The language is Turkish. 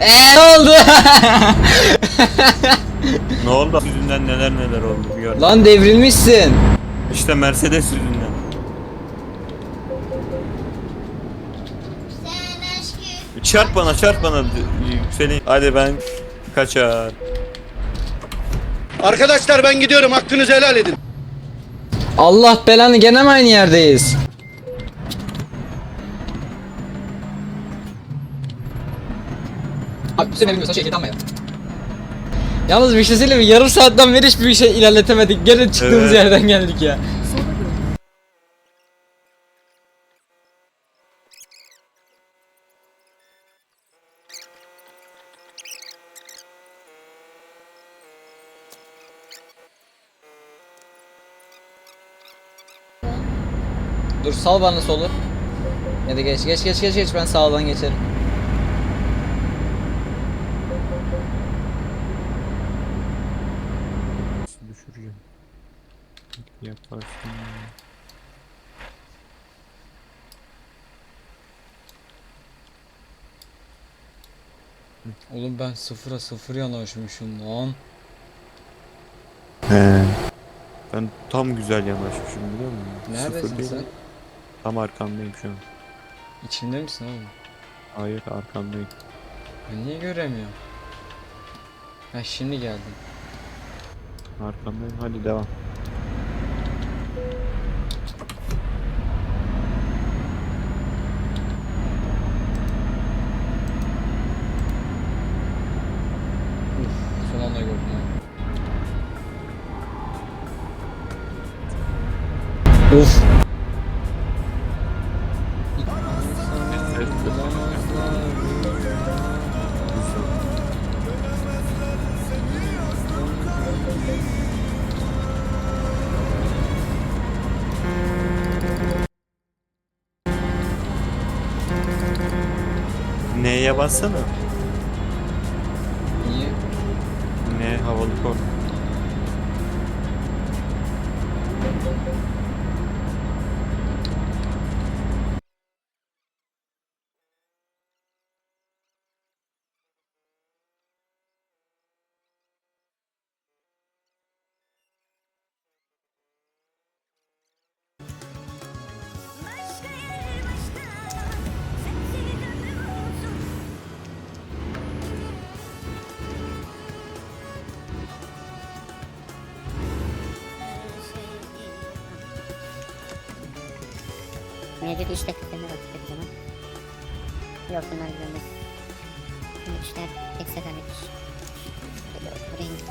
Eee ne oldu? Ne oldu? Yüzünden neler neler oldu bir gör. Lan devrilmişsin. İşte Mercedes yüzünden. Çarp bana çarp bana Yükselin. Hadi ben kaçar. Arkadaşlar ben gidiyorum hakkınızı helal edin. Allah belanı gene mi aynı yerdeyiz? Sen bilmiyorsan şey ama ya. Yalnız bir şey söyleyeyim mi? Yarım saatten beri hiçbir şey ilerletemedik. Gene çıktığımız Evet. yerden geldik ya. Dur sal bana solu. Ya da geç geç geç geç geç ben sağdan geçerim. Yaparsın. Oğlum ben sıfıra sıfır yanaşmışım lan. He. Ben tam güzel yanaşmışım biliyor musun? Neredesin Sıfır değil, sen? Tam arkandayım şu an. İçinde misin oğlum? Hayır arkandayım. Ben niye göremiyorum? Ha şimdi geldim. Arkandayım hadi devam. Of. Neye bassana? Niye? Ne havalı kor. Mevcut iş tekliflerine baktık o zaman. Yok bunlar görmez. Bu işler tek seferlik iş. Buraya gittik.